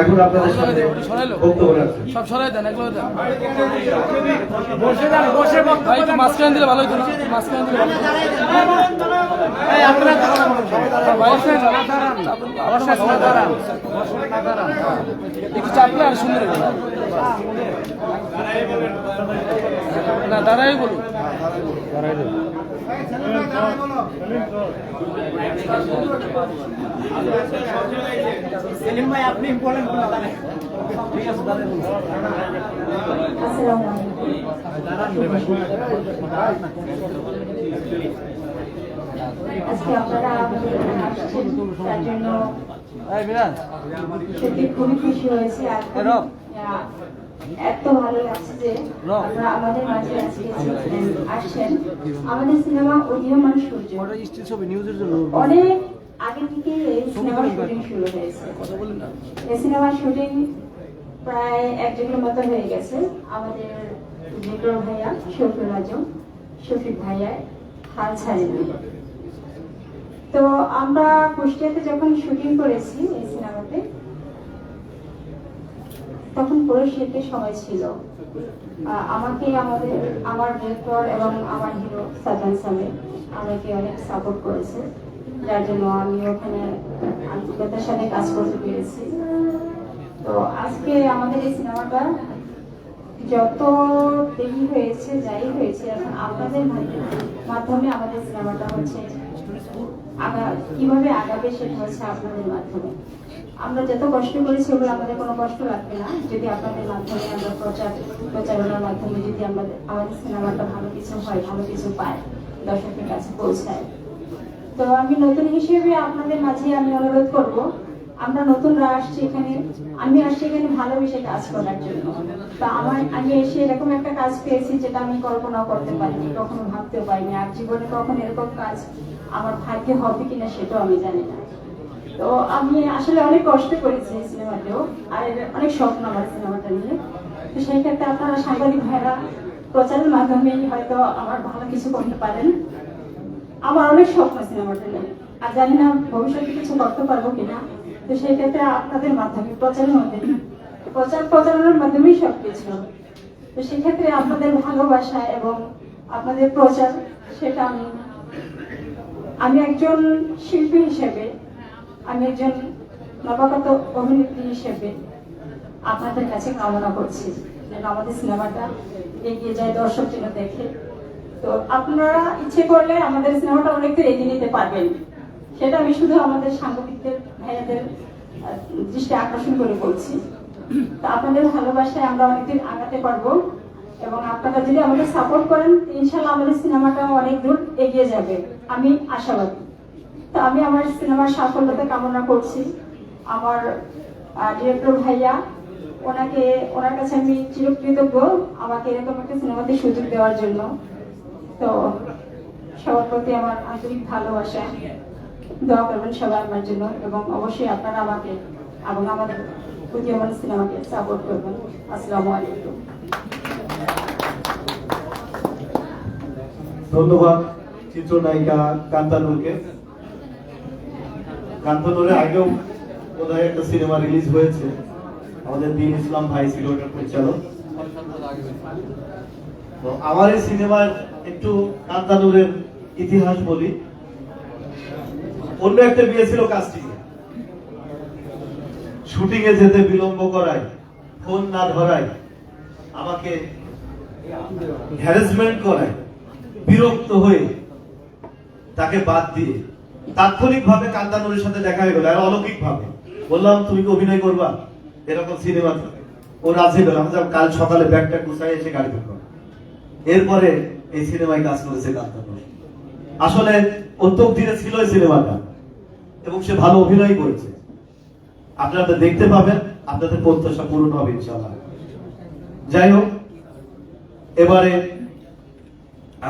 এখন আপনাদের সামনে বক্তব্য রাখছেন সব সরাই দেন এগুলো দেন বসে যান বসে ভাই একটু মাঝখানে দিলে ভালো হতো মাঝখানে দিলে চাপলে আর সুন্দর। না দাঁড়াই বলুন সেলিম ভাই আপনি বলেন আসসালামু আলাইকুম আজকে আপনারা আমাদের আসছেন তার জন্য সত্যি খুবই খুশি হয়েছে আর এত ভালো লাগছে যে আপনারা আমাদের মাঝে আজকে আসছেন। আমাদের সিনেমা অধীয়মান সূর্য। অনেক আগে থেকে এই সিনেমার শুটিং শুরু হয়েছে। এই সিনেমার শুটিং প্রায় এক যুগের মতো হয়ে গেছে। আমাদের বিক্রম ভাইয়া শফিউল আজম শফিক ভাইয়া হাল ছাড়েনি তো আমরা কুষ্টিয়াতে যখন শুটিং করেছি এই সিনেমাতে তখন পুরো শীতের সময় ছিল। আমাকে আমাদের আমার ডিরেক্টর এবং আমার হিরো সাজান সামে আমাকে অনেক সাপোর্ট করেছে। যার জন্য আমি ওখানে আন্তরিকতার সাথে কাজ করতে পেরেছি। তো আজকে আমাদের এই সিনেমাটা যত দেরি হয়েছে, যাই হয়েছে, এখন আপনাদের মাধ্যমে- আমাদের সিনেমাটা হচ্ছে আগা, কীভাবে আগাবে সেটা হচ্ছে আপনাদের মাধ্যমে। আমরা যত কষ্ট করেছি ওগুলো আমাদের কোনো কষ্ট লাগবে না। যদি আপনাদের মাধ্যমে আমরা প্রচার, প্রচারণার মাধ্যমে যদি আমাদের আমাদের সিনেমাটা ভালো কিছু হয়, ভালো কিছু পায় দর্শকের কাছে পৌঁছায় তো আমি নতুন হিসেবে আপনাদের মাঝে আমি অনুরোধ করব, আমরা নতুনরা আসছি এখানে, আমি আসছি এখানে ভালোবেসে কাজ করার জন্য। তা আমার, আমি এসে এরকম একটা কাজ পেয়েছি যেটা আমি কল্পনাও করতে পারিনি, কখনো ভাবতেও পারিনি, আর জীবনে কখন এরকম কাজ আমার ভাগ্যে হবে কিনা সেটাও আমি জানি না। তো আমি আসলে অনেক কষ্ট করেছি এই সিনেমাতেও, আর অনেক স্বপ্ন আমার সিনেমাটা নিয়ে। তো সেই ক্ষেত্রে আপনারা সাংবাদিক ভাইরা প্রচারের মাধ্যমেই হয়তো আমার ভালো কিছু করতে পারেন। আমার অনেক স্বপ্ন সিনেমাটা নিয়ে আর জানি না ভবিষ্যতে কিছু করতে পারব কিনা। তো সেই ক্ষেত্রে আপনাদের মাধ্যমে, প্রচারের মাধ্যমে, প্রচার প্রচারণের মাধ্যমেই সব কিছু তো সেক্ষেত্রে আপনাদের ভালোবাসা এবং আপনাদের প্রচার, সেটা আমি আমি একজন শিল্পী হিসেবে, আমি একজন নবাগত অভিনেত্রী হিসেবে আপনাদের কাছে কামনা করছি। যেন আমাদের সিনেমাটা এগিয়ে যায় দর্শক যেন দেখে। তো আপনারা ইচ্ছে করলে আমাদের সিনেমাটা অনেকটা এগিয়ে নিতে পারবেন। সেটা আমি শুধু আমাদের সাংবাদিকদের, ভাইয়াদের দৃষ্টি আকর্ষণ করে বলছি। তো আপনাদের ভালোবাসায় আমরা অনেকদিন আগাতে পারব এবং আপনারা যদি আমাদের সাপোর্ট করেন ইনশাল্লাহ আমাদের সিনেমাটা অনেক দূর এগিয়ে যাবে। আমি আশাবাদী। তো আমি আমার সিনেমার সাফল্যতা কামনা করছি। আমার ডিরেক্টর ভাইয়া, ওনাকে, ওনার কাছে আমি চিরকৃতজ্ঞ আমাকে এরকম একটা সিনেমাতে সুযোগ দেওয়ার জন্য। তো সবার প্রতি আমার আন্তরিক ভালোবাসা। দোয়া করবেন সবাই আমার জন্য এবং অবশ্যই আপনারা আমাকে এবং আমাদের উদীয়মান সিনেমাকে সাপোর্ট করবেন। আসসালামু আলাইকুম। ধন্যবাদ চিত্রনায়িকা কান্তানুরকে। কান্তানুরের আগেও বোধহয় একটা সিনেমা রিলিজ হয়েছে। আমাদের দিন ইসলাম ভাই ছিল ওটার পরিচালক। তো আমার এই সিনেমার একটু কান্তানুরের ইতিহাস বলি। অন্য একটা বিয়ে ছিল কাস্টিং শুটিং এ যেতে বিলম্ব করায়, ফোন না ধরায়, আমাকে হ্যারাসমেন্ট করায়, বিরক্ত হয়ে তাকে বাদ দিয়ে তাৎক্ষণিক ভাবে কান্তানুরের সাথে দেখা হয়ে গেল, আর অলৌকিক ভাবে বললাম, তুমি কি অভিনয় করবা? এরকম সিনেমা ও রাজি হলো। আমি কাল সকালে ব্যাগটা গুছাই এসে গাড়ি ঢুকলাম এরপরে এই সিনেমায় কাজ করেছে কান্তানুর আসলে অত্যন্ত দিনে ছিল এই সিনেমাটা, এবং সে ভালো অভিনয় করেছে। আপনারা দেখতে পাবেন, আপনাদের প্রত্যাশা পূরণ হবে ইনশাআল্লাহ। যাই হোক, এবারে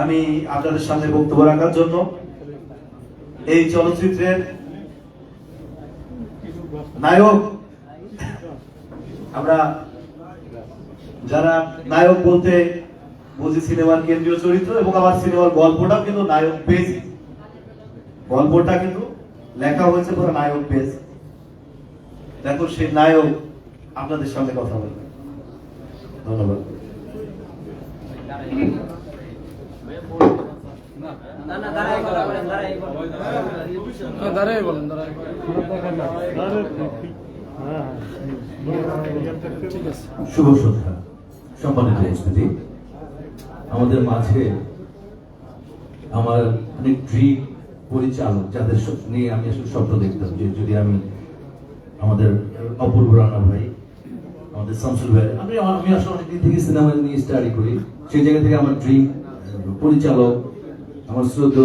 আমি আপনাদের সামনে বক্তব্য রাখার জন্য এই চলচ্চিত্রের নায়ক, আমরা যারা নায়ক বলতে বুঝি সিনেমার কেন্দ্রীয় চরিত্র এবং আমার সিনেমার গল্পটাও কিন্তু নায়ক পেজ। গল্পটা কিন্তু লেখা হয়েছে পুরো নায়ক পেজ। দেখো সেই নায়ক আপনাদের সামনে কথা বলবে। ধন্যবাদ। হ্যাঁ, দাঁড়াই বলেন দাঁড়াই শুভ সন্ধ্যা। সম্মানিত স্মৃতি আমাদের মাঝে আমার অনেক ড্রিম পরিচালক যাদের নিয়ে আমি আসলে স্বপ্ন দেখতাম যে যদি আমি আমাদের অপূর্ব রানা ভাই, আমাদের শামসুল ভাই, আমি আমি আসলে অনেকদিন থেকে সিনেমা নিয়ে স্টাডি করি। সেই জায়গা থেকে আমার ড্রিম পরিচালক, আমার শ্রদ্ধ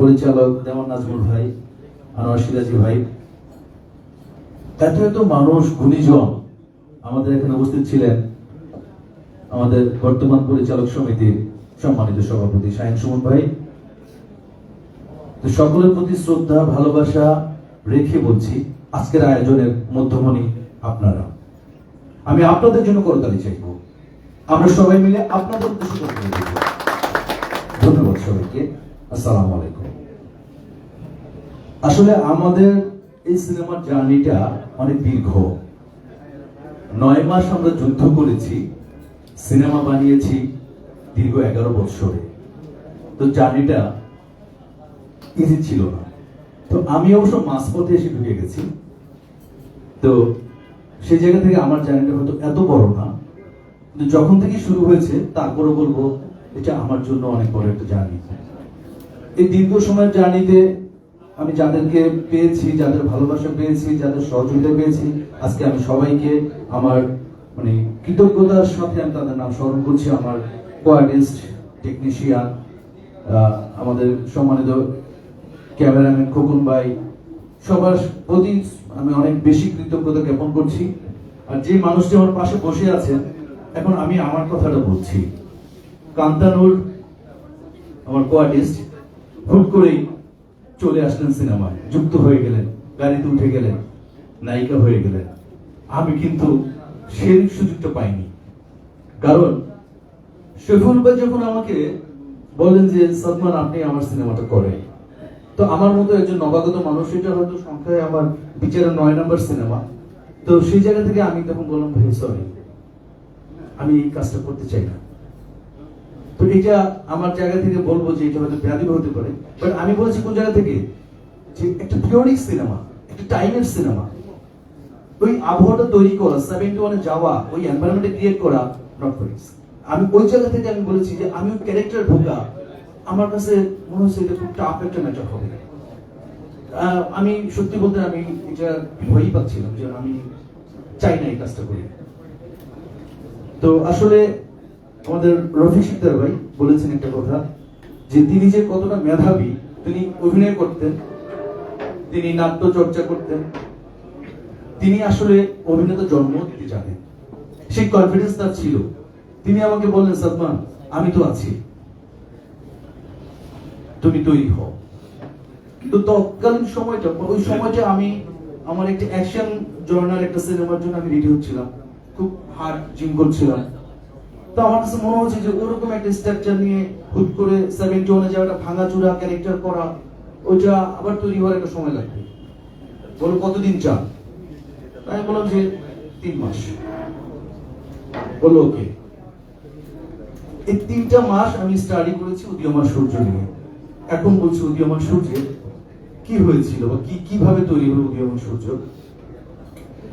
পরিচালক যেমন নাজমুল ভাই, আনোয়ার সিরাজি ভাই। এত এত মানুষ, গুণীজন আমাদের এখানে উপস্থিত ছিলেন। আমাদের বর্তমান পরিচালক সমিতির সম্মানিত সভাপতি শাহিন সুমন ভাই। সকলের প্রতি শ্রদ্ধা, ভালোবাসা রেখে বলছি, আজকের আয়োজনের মধ্যমণি আপনারা। আমি আপনাদের জন্য করতালি চাইব। আমরা সবাই মিলে আপনাদের ধন্যবাদ সবাইকে। আসসালামু আলাইকুম। আসলে আমাদের এই সিনেমার জার্নিটা অনেক দীর্ঘ। নয় মাস আমরা যুদ্ধ করেছি। সিনেমা বানিয়েছি দীর্ঘ এগারো বছরে। তো জার্নিটা ইজি ছিল না। তো আমি অবশ্য মাঝপথে এসে ঢুকে গেছি। তো সেই জায়গা থেকে আমার জার্নিটা হয়তো এত বড় না। কিন্তু যখন থেকে শুরু হয়েছে তারপরে বলব এটা আমার জন্য অনেক বড় একটা জার্নি। এই দীর্ঘ সময়ের জার্নিতে আমি যাদেরকে পেয়েছি, যাদের ভালোবাসা পেয়েছি, যাদের সহযোগিতা পেয়েছি, আজকে আমি সবাইকে আমার মানে কৃতজ্ঞতার সাথে আমি তাদের নাম স্মরণ করছি। আমার কোয়ার্টিস্ট টেকনিশিয়ান আমাদের সম্মানিত ক্যামেরাম্যান খোকন ভাই, সবার প্রতি আমি অনেক বেশি কৃতজ্ঞতা জ্ঞাপন করছি। আর যে মানুষটি আমার পাশে বসে আছেন, এখন আমি আমার কথাটা বলছি। কান্তানুর, আমার কোয়ার্টিস্ট হুট করেই চলে আসলেন সিনেমায়। যুক্ত হয়ে গেলেন, গাড়িতে উঠে গেলেন, নায়িকা হয়ে গেলেন। আমি কিন্তু সেই সুযোগটা পাইনি কারণ শফিউল ভাই যখন আমাকে বলেন যে সলমান আপনি আমার সিনেমাটা করেন। তো আমার মতো একজন নবাগত মানুষ এটা হয়তো সংখ্যায় আমার বিচারে নয় নম্বর সিনেমা। তো সেই জায়গা থেকে আমি তখন বললাম, ভাই সরি আমি এই কাজটা করতে চাই না। তো এটা আমার জায়গা থেকে বলব যে, এটা হয়তো ব্যাধি হতে পারে। বাট আমি বলছি কোন জায়গা থেকে? যে, একটা পিরিয়ডিক সিনেমা, একটা টাইমের সিনেমা। ওই আবহাওয়াটা তৈরি করা সেভেন্টি ওয়ানে যাওয়া, ওই এনভায়রনমেন্টে ক্রিয়েট করা নট ফর আমি ওই জায়গা থেকে আমি বলেছি যে আমি ক্যারেক্টার ঢোকা আমার কাছে মনে হচ্ছে এটা খুব টাফ একটা ম্যাটার হবে। আমি সত্যি বলতে আমি এটা ভয়ই পাচ্ছিলাম যে আমি চাই না এই কাজটা করি। তো আসলে আমাদের রফিক সিকদার ভাই বলেছেন একটা কথা যে তিনি যে কতটা মেধাবী, তিনি অভিনয় করতেন, তিনি নাট্য চর্চা করতেন তিনি আসলে অভিনেতা জন্ম দিতে জানেন। সেই কনফিডেন্স তার ছিল। তিনি আমাকে বললেন, সাদমান, আমি তো আছি। তুমি তৈরি হও। তো তৎকালীন সময়টা, ওই সময়টা আমি আমার একটা অ্যাকশন জর্নাল একটা সিনেমার জন্য আমি রেডি হচ্ছিলাম। খুব হার্ড জিম করছিলাম তো আমার কাছে মনে হচ্ছে যে ওরকম একটা স্ট্রাকচার নিয়ে হুট করে সেভেন্টি ওয়ানে যাওয়া, একটা ভাঙাচুরা ক্যারেক্টার করা, ওইটা আবার তৈরি হওয়ার একটা সময় লাগবে। বলো, কতদিন চান? আমি বললাম যে তিন মাস। বলল ওকে এই তিনটা মাস আমি স্টাডি করেছি উদীয়মান সূর্য নিয়ে। এখন বলছি, উদীয়মান সূর্যের কি হয়েছিল বা কি, কীভাবে তৈরি হলো উদীয়মান সূর্য?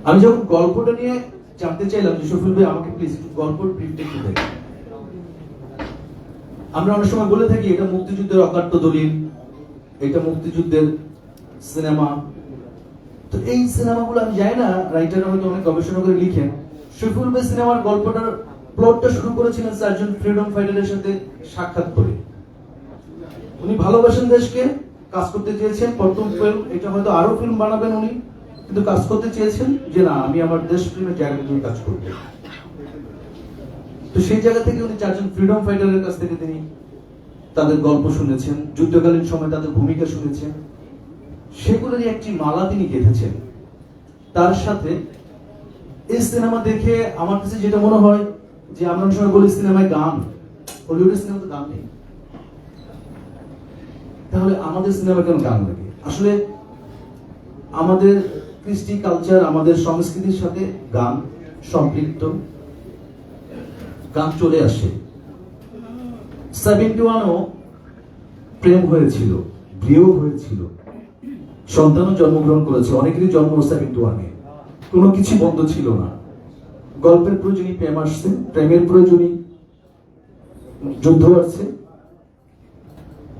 আমি যখন গল্পটা নিয়ে জানতে চাইলাম যে শফিল ভাই, আমাকে প্লিজ গল্পর ব্রিফটা একটু দেন আমরা অনেক সময় বলে থাকি, এটা মুক্তিযুদ্ধের অকাট্য দলিল, এটা মুক্তিযুদ্ধের সিনেমা তো এই সিনেমাগুলো আমি জানি না রাইটার হয়তো অনেক গবেষণা করে লিখেন। শফিউল ভাই সিনেমার গল্পটার প্লটটা শুরু করেছিলেন চারজন ফ্রিডম ফাইটারের সাথে সাক্ষাৎ করে। উনি ভালোবাসেন দেশকে, কাজ করতে চেয়েছেন। প্রথম ফিল্ম এটা হয়তো আরও ফিল্ম বানাবেন উনি, কিন্তু কাজ করতে চেয়েছেন যে না, আমি আমার দেশ প্রেমের জায়গা নিয়ে কাজ করব। তো সেই জায়গা থেকে উনি চারজন ফ্রিডম ফাইটারের কাছ থেকে তিনি তাদের গল্প শুনেছেন। যুদ্ধকালীন সময় তাদের ভূমিকা শুনেছেন। সেগুলোরই একটি মালা তিনি গেঁথেছেন। তার সাথে এই সিনেমা দেখে আমার কাছে যেটা মনে হয় যে আমরা সময় বলি সিনেমায় গান। হলিউডের সিনেমাতে গান নেই। তাহলে আমাদের সিনেমা কেন গান লাগে? আসলে আমাদের কৃষ্টি কালচার আমাদের সংস্কৃতির সাথে গান সম্পৃক্ত। গান চলে আসে। সেভেন্টি ওয়ানও প্রেম হয়েছিল বিয়েও হয়েছিল। সন্তানও জন্মগ্রহণ করেছে, অনেকেরই জন্ম সেভেন্টি ওয়ানে কোনো কিছু বন্ধ ছিল না। গল্পের প্রয়োজনই প্রেম আসছে, প্রেমের প্রয়োজনই যুদ্ধ আসছে।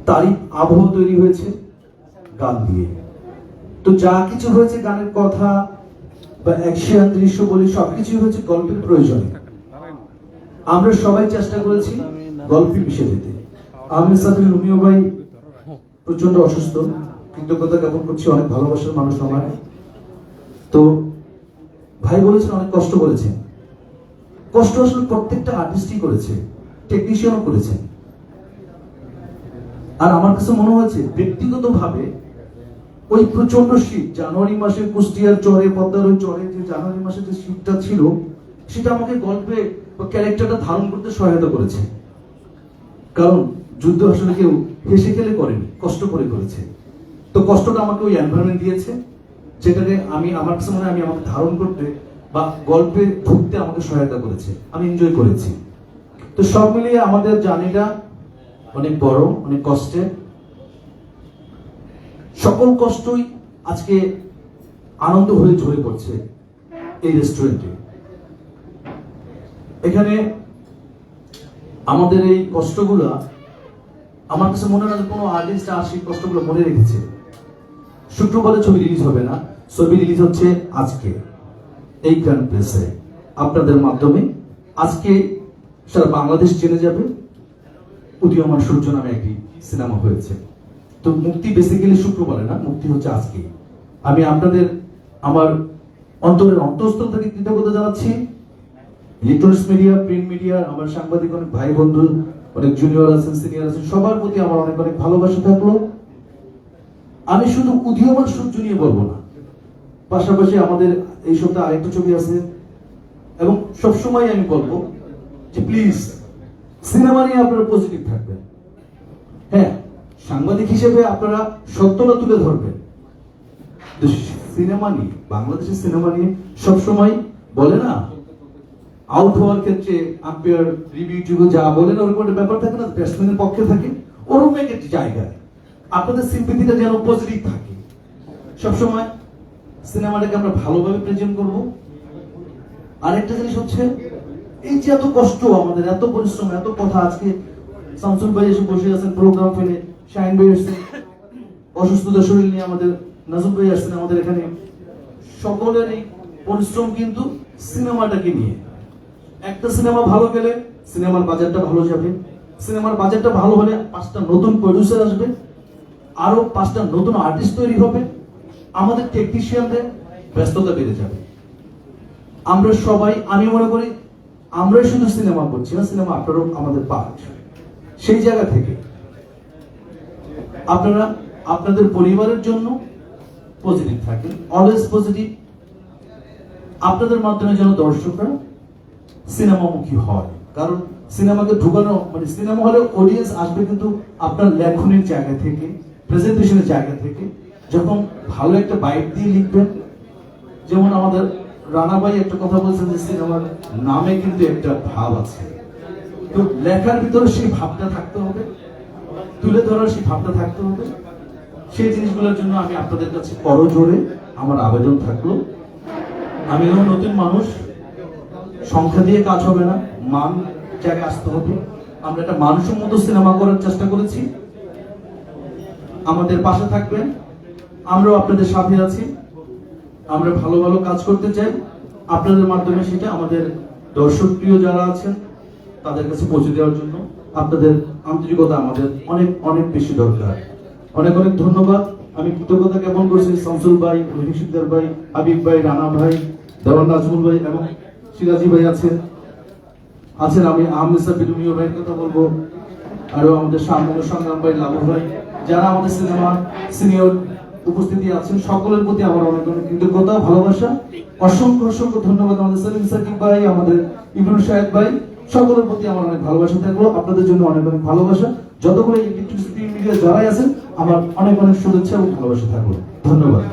তারই আবহ তৈরি হয়েছে গান দিয়ে। তো যা কিছু হয়েছে গানের কথা বা অ্যাকশন দৃশ্য বলি সবকিছু হয়েছে গল্পের প্রয়োজনে। আমরা সবাই চেষ্টা করেছি গল্পে মিশে যেতে। আমি সাথে রুমিও ভাই প্রচণ্ড অসুস্থ। কৃতজ্ঞতা জ্ঞাপন করছি, অনেক ভালোবাসার মানুষ আমার। তো ভাই বলেছেন, অনেক কষ্ট করেছেন। কষ্ট আসলে প্রত্যেকটা আর্টিস্টই করেছে টেকনিশিয়ানও করেছেন আর আমার কাছে মনে হয়েছে, ব্যক্তিগতভাবে ওই প্রচণ্ড শীত, জানুয়ারি মাসে কুষ্টিয়ার চরে, পদ্মার ওই চরে যে জানুয়ারি মাসে যে শীতটা ছিল, সেটা আমাকে গল্পে ক্যারেক্টারটা ধারণ করতে সহায়তা করেছে। কারণ যুদ্ধ আসলে কেউ হেসে খেলে করেনি, কষ্ট করে করেছে। তো কষ্টটা আমাকে ওই এনভায়রনমেন্ট দিয়েছে, যেটাকে আমি, আমার কাছে মনে হয় আমি আমাকে ধারণ করতে বা গল্পে ঢুকতে আমাকে সহায়তা করেছে, আমি এনজয় করেছি। তো সব মিলিয়ে আমাদের জার্নিটা অনেক বড়, অনেক কষ্টের। সকল কষ্টই আজকে আনন্দ হয়ে ঝরে পড়ছে এই রেস্টুরেন্টে এখানে আমাদের এই কষ্টগুলা, আমার কাছে মনে হয় কোনো আর্টিস্ট আর সেই কষ্টগুলো মনে রেখেছে। শুক্রবারে ছবি রিলিজ হবে না। ছবি রিলিজ হচ্ছে আজকে এই গ্র্যান্ড প্লেসে আপনাদের মাধ্যমে আজকে সারা বাংলাদেশ জেনে যাবে উদীয়মান সূর্য নামে একটি সিনেমা হয়েছে। তো মুক্তি বেসিক্যালি শুক্রবারে না, মুক্তি হচ্ছে আজকে আমি আপনাদের আমার অন্তরের অন্তঃস্থল থেকে কৃতজ্ঞতা জানাচ্ছি। ইলেকট্রনিক্স মিডিয়া প্রিন্ট মিডিয়া আমার সাংবাদিক অনেক ভাই বন্ধু, অনেক জুনিয়র আছেন সিনিয়র আছেন, সবার প্রতি আমার অনেক অনেক ভালোবাসা থাকল। আমি শুধু উদীয়মান সূর্য নিয়ে বলব না। পাশাপাশি আমাদের এই সপ্তাহে আরেকটা ছবি আছে। এবং সবসময় আমি বলব যে প্লিজ সিনেমা নিয়ে আপনারা পজিটিভ থাকবেন। হ্যাঁ সাংবাদিক হিসেবে আপনারা সত্যটা তুলে ধরবেন। সিনেমা নিয়ে, বাংলাদেশের সিনেমা নিয়ে সবসময় বলে না আউট হওয়ার ক্ষেত্রে আম্পায়ার রিভিউ যা বলেন ওরকম একটা ব্যাপার থাকে না ব্যাটসম্যানের পক্ষে থাকে ওরকম একটা জায়গায়। আপনাদের সিম্পিতিটা যেন পজিটিভ থাকে। সবসময় সিনেমাটাকে আমরা ভালোভাবে প্রেজেন্ট করব। আরেকটা জিনিস হচ্ছে, এই যে এত কষ্ট আমাদের, এত পরিশ্রম, এত কথা আজকে শামসুল ভাই এসে বসে আছেন প্রোগ্রাম ফেলে, শাহিন ভাই এসেছেন অসুস্থতা শরীর নিয়ে আমাদের নাজুক ভাই আসছেন আমাদের এখানে। সকলের এই পরিশ্রম কিন্তু সিনেমাটাকে নিয়ে। একটা সিনেমা ভালো গেলে সিনেমার বাজারটা ভালো যাবে। সিনেমার বাজারটা ভালো হলে পাঁচটা নতুন প্রডিউসার আসবে। আরও পাঁচটা নতুন আর্টিস্ট তৈরি হবে, আমাদের টেকনিশিয়ানদের ব্যস্ততা বেড়ে যাবে। আমরা সবাই, আমি মনে করি, আমরাই শুধু সিনেমা করছি না সিনেমা আপনারও আমাদের পার্ট সেই জায়গা থেকে আপনারা, আপনাদের পরিবারের জন্য পজিটিভ থাকেন অলওয়েজ পজিটিভ আপনাদের মাধ্যমে যেন দর্শকরা সিনেমামুখী হয়। কারণ সিনেমাকে ঢুকানো মানে সিনেমা হলে অডিয়েন্স আসবে কিন্তু আপনার লেখনের জায়গা থেকে। প্রেজেন্টেশনের জায়গা থেকে যখন ভালো একটা বাইক দিয়ে লিখবেন, যেমন আমাদের রানাবাই একটা কথা বলছেন যে, সিনেমার নামে কিন্তু একটা ভাব আছে। তো লেখার ভিতরে সেই ভাবটা থাকতে হবে, তুলে ধরার সেই ভাবটা থাকতে হবে। সেই জিনিসগুলোর জন্য আমি আপনাদের কাছে করজোরে আমার আবেদন থাকল। আমি যখন নতুন মানুষ, সংখ্যা দিয়ে কাজ হবে না, মান জায়গায় আসতে হবে। আমরা একটা মানুষের মানসম্মত সিনেমা করার চেষ্টা করেছি। আমাদের পাশে থাকবেন। আমরাও আপনাদের সাথে আছি। আমরা ভালো ভালো কাজ করতে চাই। আপনাদের মাধ্যমে সেটা আমাদের দর্শক প্রিয় যারা আছেন, তাদের কাছে পৌঁছে দেওয়ার জন্য আপনাদের আন্তরিকতা আমাদের অনেক অনেক বেশি দরকার। অনেক অনেক ধন্যবাদ। আমি কৃতজ্ঞতা জ্ঞাপন করছি শামসুল ভাই সিকদার ভাই, হাবিব ভাই, রানা ভাই, দেওয়ান নাজমুল ভাই এবং সিরাজি ভাই আছেন। আছেন আমি আহমেদ সাবির ভাইয়ের কথা বলব। আরও আমাদের সামনে সংগ্রাম ভাই লাভ ভাই। যারা আমাদের সিনেমা সিনিয়র উপস্থিতি আছেন, সকলের প্রতি আমার অনেক অনেক কৃতজ্ঞতা, ভালোবাসা। অসংখ্য অসংখ্য ধন্যবাদ আমাদের সেলিম সাকিব ভাই, আমাদের ইমরান শাহেদ ভাই। সকলের প্রতি আমার অনেক ভালোবাসা থাকল, আপনাদের জন্য অনেক অনেক ভালোবাসা। যতগুলো ইলেকট্রিসিটি মিডিয়া যারাই আছেন, আমার অনেক অনেক শুভেচ্ছা এবং ভালোবাসা থাকল। ধন্যবাদ।